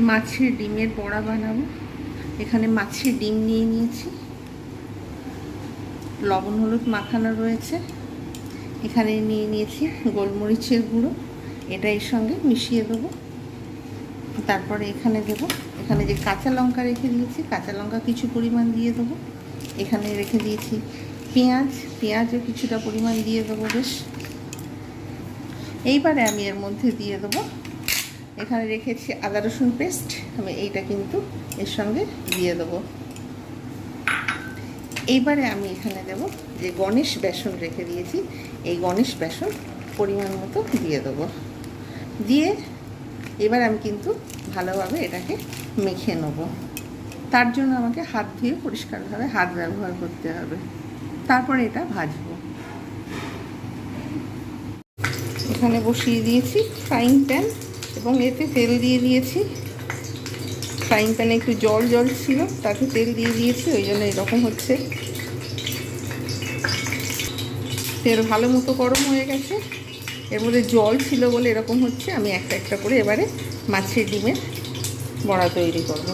মাছের ডিমের বড়া বানাবো। এখানে মাছের ডিম নিয়ে নিয়েছি। লবণ, হলুদ মাখানো রয়েছে। এখানে নিয়ে নিয়েছি গোলমরিচের গুঁড়ো। এটা এর সঙ্গে মিশিয়ে দেবো। তারপরে এখানে দেব, এখানে যে কাঁচা লঙ্কা রেখে দিয়েছি, কাঁচা লঙ্কা কিছু পরিমাণ দিয়ে দেবো। এখানে রেখে দিয়েছি পেঁয়াজ, পেঁয়াজও কিছুটা পরিমাণ দিয়ে দেবো বেশ। এইবারে আমি এর মধ্যে দিয়ে দেবো এখানে রেখেছি আদা রসুন পেস্ট। আমি এইটা কিন্তু এর সঙ্গে দিয়ে দেবো। এইবারে আমি এখানে দেব যে গণেশ বেসন রেখে দিয়েছি। এই গণেশ বেসন পরিমাণ মতো দিয়ে দেবো। দিয়ে এবার আমি কিন্তু ভালোভাবে এটাকে মেখে নেব। তার জন্য আমাকে হাত ধুয়ে পরিষ্কারভাবে হাত ব্যবহার করতে হবে। তারপরে এটা ভাজবো। এখানে বসিয়ে দিয়েছি ফ্রাইং প্যান এবং এতে তেল দিয়ে দিয়েছি। ফ্রাইং প্যানে একটু জল জল ছিল, তাতে তেল দিয়ে দিয়েছি, ওই জন্য এরকম হচ্ছে। তেল ভালো মতো গরম হয়ে গেছে। এর মধ্যে জল ছিল বলে এরকম হচ্ছে, আমি একটা একটা করে এবারে মাছের ডিমের বড়া তৈরি করব।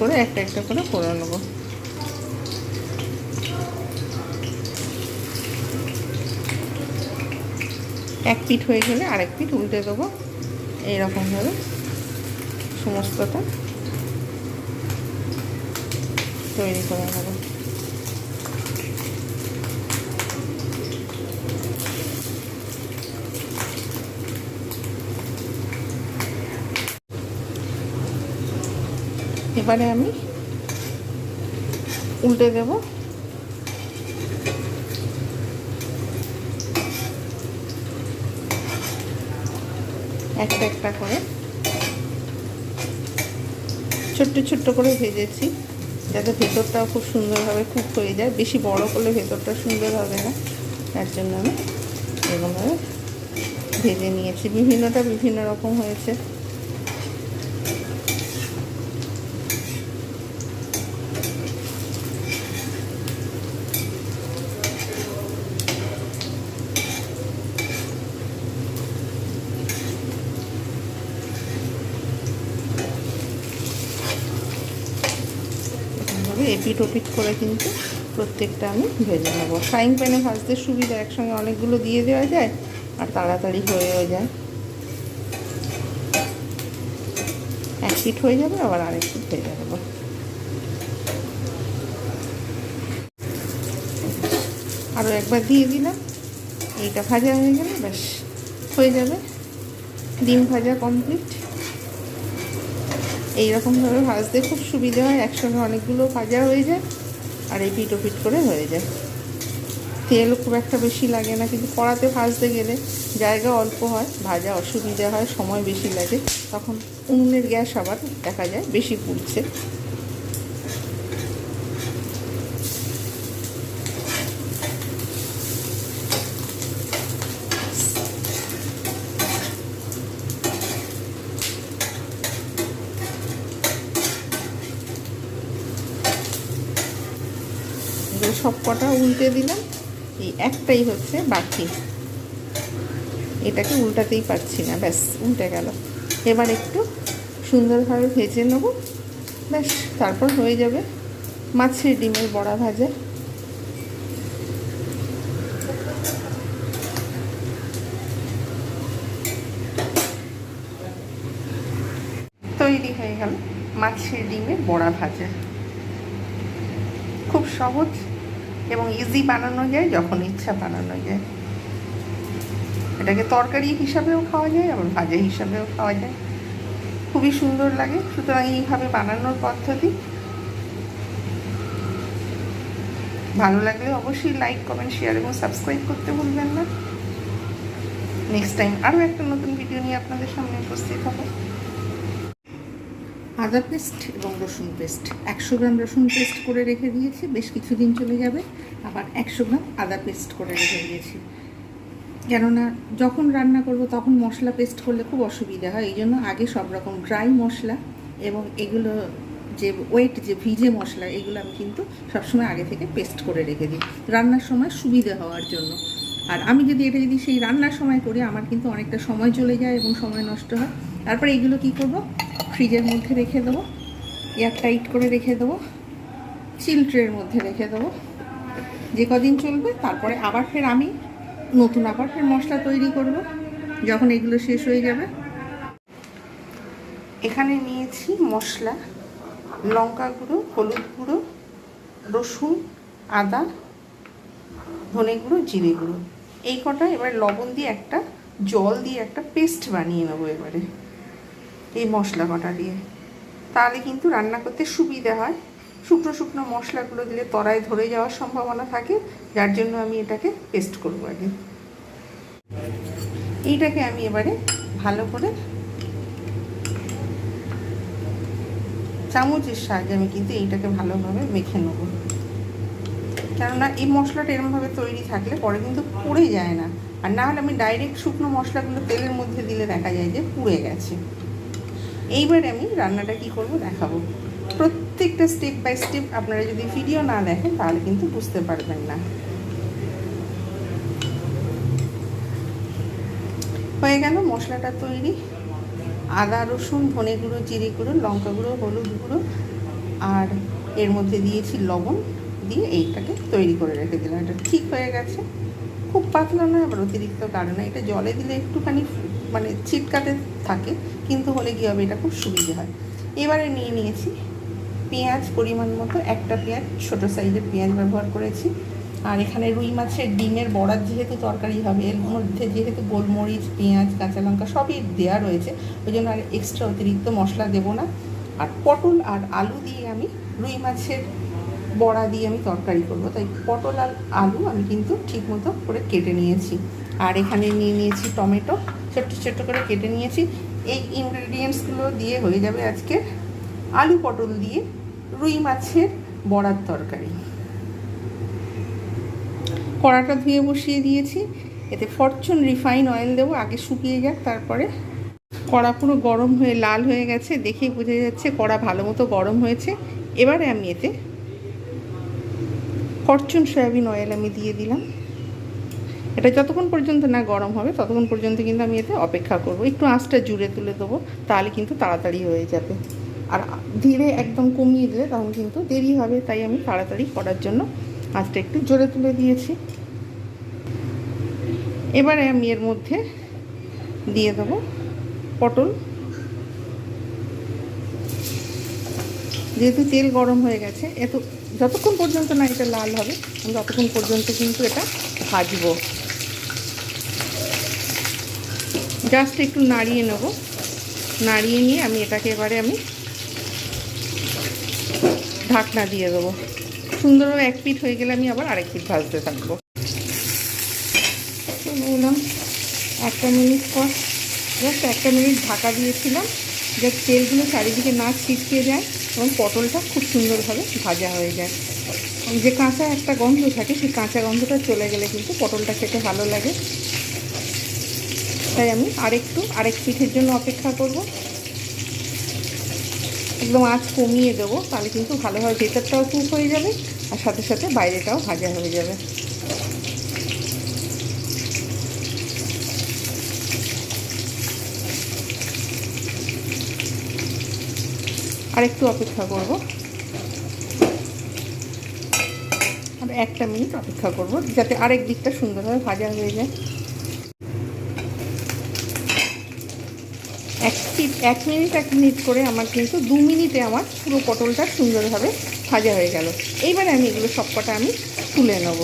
করে একটা একটা করে করে নেব। এক পিঠ হয়ে গেলে আরেক পিঠ উল্টে দেবো। এইরকমভাবে সমস্তটা তৈরি করা নেব এবারে আমি উল্টে দেব। একটা একটা করে। ছোট্ট ছোট্ট করে ভেজেছি, যাতে ভেতরটাও খুব সুন্দরভাবে কুক হয়ে যায়। বেশি বড় করলে ভেতরটা সুন্দর হবে না। তার জন্য আমি এরকমভাবে ভেজে নিয়েছি। বিভিন্নটা বিভিন্ন রকম হয়েছে। এপিট ওপিট করে কিন্তু প্রত্যেকটা আমি ভেজে নেব। ফ্রাইং প্যানে ভাজতে সুবিধা, একসঙ্গে অনেকগুলো দিয়ে দেওয়া যায় আর তাড়াতাড়ি হয়েও যায়। এক পিঠ হয়ে যাবে, আবার আরেক পিঠ ভেজে নেব। আরও একবার দিয়ে দিলাম। এইটা ভাজা হয়ে গেলে ব্যাস, হয়ে যাবে। ডিম ভাজা কমপ্লিট। এইরকমভাবে ভাজতে খুব সুবিধে হয়, একসঙ্গে অনেকগুলো ভাজা হয়ে যায় আর এই পিটো পিট করে হয়ে যায়। তেল খুব একটা বেশি লাগে না, কিন্তু কড়াতে ভাজতে গেলে জায়গা অল্প হয়, ভাজা অসুবিধা হয়, সময় বেশি লাগে, তখন উনুনের গ্যাস আবার দেখা যায়, বেশি পুড়ছে এগুলো সব কটা উল্টে দিলাম। এই একটাই হচ্ছে বাকি। এটাকে উল্টাতেই পারছি না, ব্যাস, উল্টে গেল। এবার একটু সুন্দরভাবে ভেজে নেব। ব্যাস, তারপর হয়ে যাবে মাছের ডিমের বড়া ভাজা। তৈরি হয়ে গেল মাছের ডিমের বড়া ভাজা। খুব সহজ। এবং ইজি বানানো যায় যখন ইচ্ছা বানানো যায়। এটাকে তরকারি হিসাবেও খাওয়া যায়, আবার ভাজা হিসাবেও খাওয়া যায়। খুবই সুন্দর লাগে। সুতরাং এইভাবে বানানোর পদ্ধতি। ভালো লাগলে অবশ্যই লাইক কমেন্ট শেয়ার এবং সাবস্ক্রাইব করতে ভুলবেন না। নেক্সট টাইম আরও একটা নতুন ভিডিও নিয়ে আপনাদের সামনে উপস্থিত হবে। আদা পেস্ট এবং রসুন পেস্ট। একশো গ্রাম রসুন পেস্ট করে রেখে দিয়েছি, বেশ কিছুদিন চলে যাবে। আবার একশো গ্রাম আদা পেস্ট করে রেখে দিয়েছি। কেননা যখন রান্না করব তখন মশলা পেস্ট করলে খুব অসুবিধা হয়, এই জন্য আগে সব রকম ড্রাই মশলা এবং এগুলো যে ওয়েট, যে ভিজে মশলা, এগুলো আমি কিন্তু সবসময় আগে থেকে পেস্ট করে রেখে দিই। রান্নার সময় সুবিধে হওয়ার জন্য। আর আমি যদি এটা যদি সেই রান্নার সময় করি, আমার কিন্তু অনেকটা সময় চলে যায় এবং সময় নষ্ট হয়। তারপরে এগুলো কি করব? ফ্রিজের মধ্যে রেখে দেবো এয়ার টাইট করে রেখে দেবো, চিল ট্রের মধ্যে রেখে দেবো। যে কদিন চলবে, তারপরে আবার ফের আমি নতুন আবার ফের মশলা তৈরি করব, যখন এগুলো শেষ হয়ে যাবে। এখানে নিয়েছি মশলা, লঙ্কা গুঁড়ো, হলুদ গুঁড়ো, রসুন, আদা, ধনে গুঁড়ো, জিরে গুঁড়ো। এই কটা এবার লবণ দিয়ে একটা, জল দিয়ে একটা পেস্ট বানিয়ে নেব এবারে। এই মশলা কটা দিয়ে। তাহলে কিন্তু রান্না করতে সুবিধা হয়। শুকনো শুকনো মশলাগুলো দিলে তলায় ধরে যাওয়ার সম্ভাবনা থাকে। যার জন্য আমি এটাকে পেস্ট করব আগে। এইটাকে আমি এবারে ভালো করে চামচের সাহায্যে আমি কিন্তু এইটাকে ভালোভাবে মেখে নেব। কেননা এই মশলাটা এরমভাবে তৈরি থাকলে পরে কিন্তু পুড়ে যায় না। আর না হলে আমি ডাইরেক্ট শুকনো মশলাগুলো তেলের মধ্যে দিলে দেখা যায় যে পুড়ে গেছে। এইবারে আমি রান্নাটা কি করব দেখাবো। প্রত্যেকটা স্টেপ বাই স্টেপ আপনারা যদি ভিডিও না দেখেন, তাহলে কিন্তু বুঝতে পারবেন না। হয়ে গেল মশলাটা তৈরি। আদা, রসুন, ধনে গুঁড়ো, জিরে গুঁড়ো, লঙ্কা গুঁড়ো, হলুদ গুঁড়ো, আর এর মধ্যে দিয়েছি লবণ। দিয়ে এইটাকে তৈরি করে রেখে দিলাম। এটা ঠিক হয়ে গেছে। খুব পাতলা নয়, আবার অতিরিক্ত কারণে এটা জলে দিলে একটুখানি মানে ছিটকাতে থাকে, কিন্তু হলে কী হবে এটা খুব সুবিধে হয়। এবারে নিয়ে নিয়েছি পেঁয়াজ পরিমাণ মতো, একটা পেঁয়াজ, ছোটো সাইজের পেঁয়াজ ব্যবহার করেছি। আর এখানে রুই মাছের ডিমের বড়ার যেহেতু তরকারি হবে, এর মধ্যে যেহেতু গোলমরিচ, পেঁয়াজ, কাঁচা লঙ্কা সবই দেওয়া রয়েছে, ওই জন্য আর এক্সট্রা অতিরিক্ত মশলা দেবো না। আর পটল আর আলু দিয়ে আমি রুই মাছের বড়া দিয়ে আমি তরকারি করব, তাই পটল আর আলু আমি কিন্তু ঠিকমতো করে কেটে নিয়েছি। আর এখানে নিয়ে নিয়েছি টমেটো ছোট্ট ছোট্ট করে কেটে নিয়েছি। এই ইনগ্রেডিয়েন্টসগুলো দিয়ে হয়ে যাবে আজকে আলু পটল দিয়ে রুই মাছের বড়ার তরকারি। কড়াটা ধুয়ে বসিয়ে দিয়েছি। এতে ফরচুন রিফাইন অয়েল দেবো, আগে শুকিয়ে যাক, তারপরে কড়া পুরো গরম হয়ে লাল হয়ে গেছে, দেখেই বোঝা যাচ্ছে কড়া ভালো মতো গরম হয়েছে। এবারে আমি এতে ফরচুন সয়াবিন অয়েল আমি দিয়ে দিলাম। এটা যতক্ষণ পর্যন্ত না গরম হবে, ততক্ষণ পর্যন্ত কিন্তু আমি এতে অপেক্ষা করব। একটু আঁচটা জুড়ে তুলে দেবো, তাহলে কিন্তু তাড়াতাড়ি হয়ে যাবে। আর ধীরে একদম কমিয়ে দিলে তখন কিন্তু দেরি হবে, তাই আমি তাড়াতাড়ি করার জন্য আঁচটা একটু জোরে তুলে দিয়েছি। এবারে আমি এর মধ্যে দিয়ে দেবো পটল। যেহেতু তেল গরম হয়ে গেছে, এত যতক্ষণ পর্যন্ত না এটা লাল হবে ততক্ষণ পর্যন্ত কিন্তু এটা ভাজবো। জাস্ট একটু নাড়িয়ে নেব। নাড়িয়ে নিয়ে আমি এটাকে এবারে আমি ঢাকনা দিয়ে দেবো। সুন্দরভাবে এক পিঠ হয়ে গেলে আমি আবার আরেক পিঠ ভাজতে থাকব। বললাম, একটা মিনিট পর, জাস্ট একটা মিনিট ঢাকা দিয়েছিলাম যে তেলগুলো চারিদিকে না ছিটকে যায় এবং পটলটা খুব সুন্দরভাবে ভাজা হয়ে যায়। যে কাঁচা একটা গন্ধ থাকে, সেই কাঁচা গন্ধটা চলে গেলে কিন্তু পটলটা খেতে ভালো লাগে। তাই আমি আরেকটু, আরেক পিঠের জন্য অপেক্ষা করব। একদম আঁচ কমিয়ে দেবো, তাহলে কিন্তু ভালোভাবে ভেতরটাও কুক হয়ে যাবে আর সাথে সাথে বাইরেটাও ভাজা হয়ে যাবে। আর একটু অপেক্ষা করব। আর একটা মিনিট অপেক্ষা করব, যাতে আরেক দিকটা সুন্দরভাবে ভাজা হয়ে যায়। এক মিনিট এক মিনিট করে আমার কিন্তু দু মিনিটে আমার পুরো পটলটা সুন্দরভাবে ভাজা হয়ে গেল। এইবারে আমি এগুলো সবকটা আমি তুলে নেব।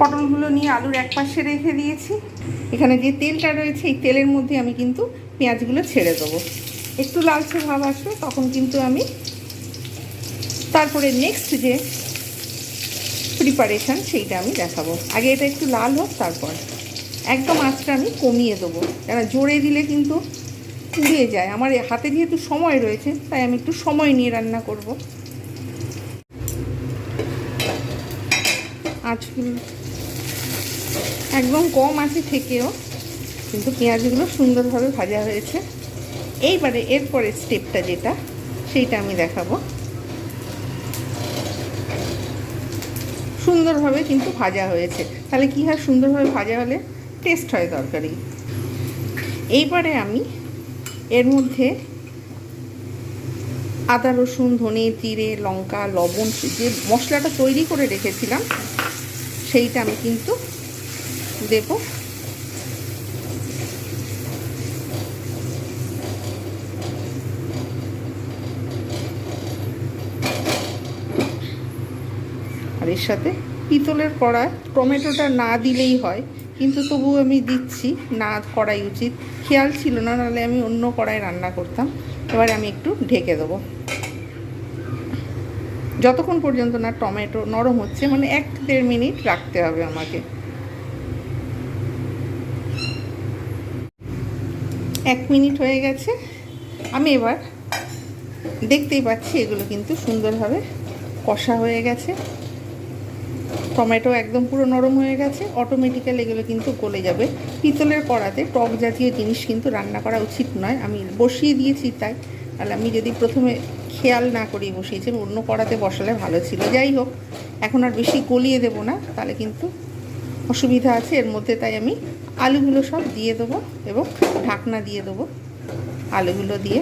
পটলগুলো নিয়ে আলুর এক পাশে রেখে দিয়েছি। এখানে যে তেলটা রয়েছে, এই তেলের মধ্যে আমি কিন্তু পেঁয়াজগুলো ছেড়ে দেবো। একটু লালচে ভাব আসবে, তখন কিন্তু আমি তারপরে নেক্সট যে প্রিপারেশান সেইটা আমি দেখাবো। আগে এটা একটু লাল হোক, তারপর। একদম আঁচটা আমি কমিয়ে দেবো। কেন জোরে দিলে কিন্তু পুড়ে যায়। আমার হাতে যেহেতু সময় রয়েছে, তাই আমি একটু সময় নিয়ে রান্না করব। আঁচগুলো একদম কম আছে থেকেও, কিন্তু পেঁয়াজগুলো সুন্দরভাবে ভাজা হয়েছে। এইবারে এরপরের স্টেপটা যেটা, সেইটা আমি দেখাবো। সুন্দরভাবে কিন্তু ভাজা হয়েছে। তাহলে কী হয়? সুন্দরভাবে ভাজা হলে টেস্ট হয় তরকারি। এইবারে আমি এর মধ্যে আদা, রসুন, ধনে, জিরে, লঙ্কা, লবণ যে মশলাটা তৈরি করে রেখেছিলাম, সেইটা আমি কিন্তু দেব। আর এর সাথে পিতলের কড়ায় টমেটোটা না দিলেই হয়। কিন্তু তবু আমি দিচ্ছি, না করাই উচিত। খেয়াল ছিল না, নাহলে আমি অন্য কড়াই রান্না করতাম। এবারে আমি একটু ঢেকে দেবো। যতক্ষণ পর্যন্ত না টমেটো নরম হচ্ছে মানে এক দেড় মিনিট রাখতে হবে আমাকে। এক মিনিট হয়ে গেছে। আমি এবার দেখতেই পাচ্ছি এগুলো কিন্তু সুন্দরভাবে কষা হয়ে গেছে। টমেটো একদম পুরো নরম হয়ে গেছে অটোমেটিক্যালি এগুলো কিন্তু গলে যাবে। পিতলের কড়াতে টক জাতীয় জিনিস কিন্তু রান্না করা উচিত নয়। আমি বসিয়ে দিয়েছি তাই। তাহলে আমি যদি প্রথমে খেয়াল না করেই বসিয়েছি অন্য কড়াতে বসালে ভালো ছিল। যাই হোক, এখন আর বেশি গলিয়ে দেবো না, তাহলে কিন্তু অসুবিধা আছে। এর মধ্যে তাই আমি আলুগুলো সব দিয়ে দেবো এবং ঢাকনা দিয়ে দেবো। আলুগুলো দিয়ে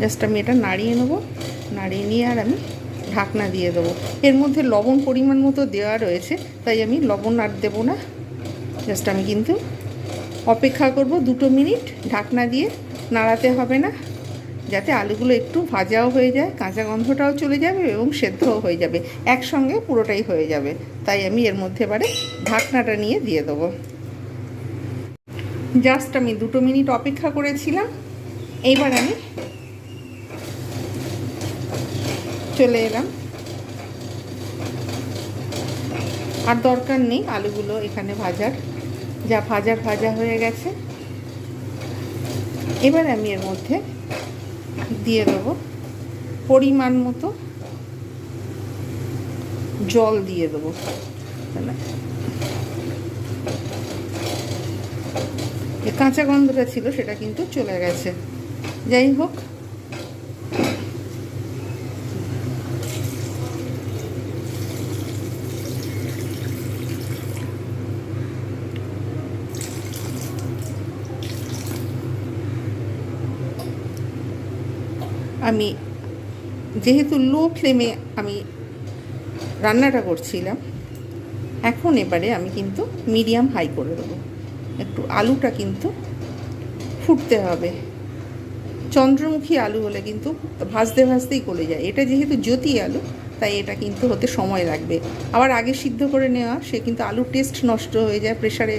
জাস্ট আমি এটা নাড়িয়ে নেব। নাড়িয়ে নিয়ে আর আমি ঢাকনা দিয়ে দেবো। এর মধ্যে লবণ পরিমাণ মতো দেওয়া রয়েছে, তাই আমি লবণ আর দেবো না। জাস্ট আমি কিন্তু অপেক্ষা করব দুটো মিনিট ঢাকনা দিয়ে নাড়াতে হবে না, যাতে আলুগুলো একটু ভাজাও হয়ে যায়, কাঁচা গন্ধটাও চলে যাবে এবং সেদ্ধও হয়ে যাবে। একসঙ্গে পুরোটাই হয়ে যাবে। তাই আমি এর মধ্যে এবারে ঢাকনাটা নিয়ে দিয়ে দেবো। জাস্ট আমি দুটো মিনিট অপেক্ষা করেছিলাম। এইবার আমি চলে এলাম। আর দরকার নেই আলুগুলো এখানে ভাজার। যা ভাজার ভাজা হয়ে গেছে। এবার আমি এর মধ্যে দিয়ে দেবো পরিমাণ মতো জল দিয়ে দেবো। কাঁচা গন্ধটা ছিল সেটা কিন্তু চলে গেছে। যাই হোক আমি যেহেতু লো ফ্লেমে আমি রান্নাটা করছিলাম, এখন এবারে আমি কিন্তু মিডিয়াম হাই করে দেবো। একটু আলুটা কিন্তু ফুটতে হবে। চন্দ্রমুখী আলু হলে কিন্তু ভাজতে ভাজতেই গলে যায়। এটা যেহেতু জ্যোতি আলু, তাই এটা কিন্তু হতে সময় লাগবে। আবার আগে সিদ্ধ করে নেওয়া, সে কিন্তু আলুর টেস্ট নষ্ট হয়ে যায় প্রেশারে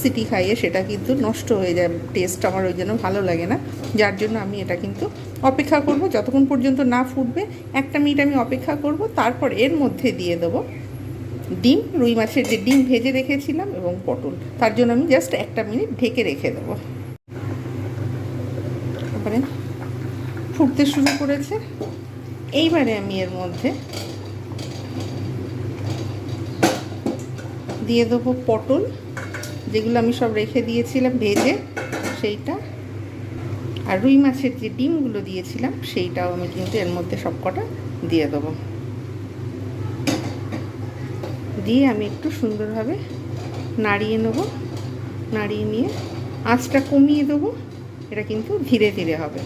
সিটি খাইয়ে সেটা কিন্তু নষ্ট হয়ে যায়। টেস্ট আমার ওই জন্য ভালো লাগে না। যার জন্য আমি এটা কিন্তু অপেক্ষা করব, যতক্ষণ পর্যন্ত না ফুটবে, একটা মিনিট আমি অপেক্ষা করব, তারপর এর মধ্যে দিয়ে দেবো ডিম, রুই মাছের যে ডিম ভেজে রেখেছিলাম এবং পটল। তার জন্য আমি জাস্ট একটা মিনিট ঢেকে রেখে দেবো। তারপরে ফুটতে শুরু করেছে। এইবারে আমি এর মধ্যে দিয়ে দেবো পটল, যেগুলো আমি সব রেখে দিয়েছিলাম ভেজে, সেইটা। আর রুই মাছের যে ডিমগুলো দিয়েছিলাম, সেইটাও আমি কিন্তু এর মধ্যে সব কটা দিয়ে দেবো। দিয়ে আমি একটু সুন্দরভাবে নাড়িয়ে নেব, নাড়িয়ে নিয়ে আঁচটা কমিয়ে দেবো, এটা কিন্তু ধীরে ধীরে হবে।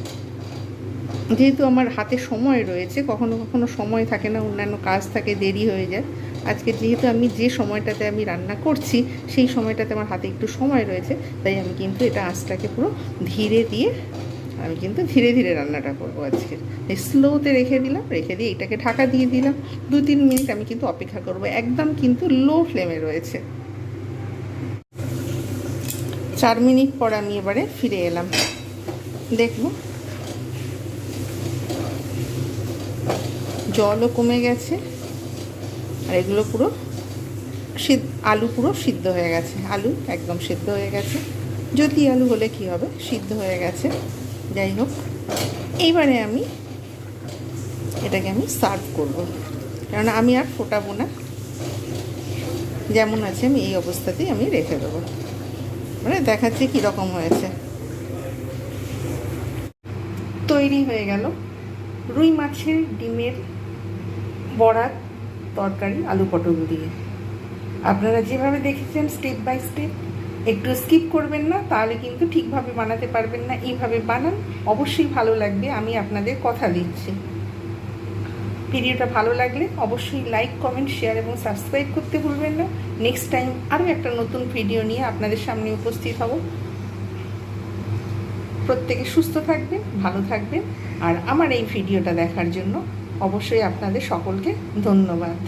যেহেতু আমার হাতে সময় রয়েছে, কখনো কখনো সময় থাকে না, অন্যান্য কাজ থাকে, দেরি হয়ে যায়। আজকে যেহেতু আমি যে সময়টাতে আমি রান্না করছি, সেই সময়টাতে আমার হাতে একটু সময় রয়েছে, তাই আমি কিন্তু এটা আঁচটাকে পুরো ধীরে দিয়ে আমি কিন্তু ধীরে ধীরে রান্নাটা করব আজকে। স্লোতে রেখে দিলাম, রেখে দিয়ে এটাকে ঢাকা দিয়ে দিলাম। দু তিন মিনিট আমি কিন্তু অপেক্ষা করব, একদম কিন্তু লো ফ্লেমে রয়েছে। চার মিনিট পর আমি এবারে ফিরে এলাম। দেখব। জলও কমে গেছে, আর এগুলো পুরো সিদ্ধ, আলু পুরো সিদ্ধ হয়ে গেছে। আলু একদম সিদ্ধ হয়ে গেছে। যদি আলু হলে কি হবে? সিদ্ধ হয়ে গেছে। যাই হোক, এইবারে আমি এটাকে আমি সার্ভ করব। কারণ আমি আর ফোটাবো না। যেমন আছে, আমি এই অবস্থাতেই আমি রেখে দেবো। মানে দেখাচ্ছি কীরকম হয়েছে। তৈরি হয়ে গেল রুই মাছের ডিমের বড়ার তরকারি, আলু পটল দিয়ে। আপনারা যেভাবে দেখেছেন স্টেপ বাই স্টেপ একটু স্কিপ করবেন না, তাহলে কিন্তু ঠিকভাবে বানাতে পারবেন না। এইভাবে বানান, অবশ্যই ভালো লাগবে। আমি আপনাদের কথা দিচ্ছি। ভিডিওটা ভালো লাগলে অবশ্যই লাইক কমেন্ট শেয়ার এবং সাবস্ক্রাইব করতে ভুলবেন না। নেক্সট টাইম আরও একটা নতুন ভিডিও নিয়ে আপনাদের সামনে উপস্থিত হব। প্রত্যেকে সুস্থ থাকবেন, ভালো থাকবেন। আর আমার এই ভিডিওটা দেখার জন্য অবশ্যই আপনাদের সকলকে ধন্যবাদ।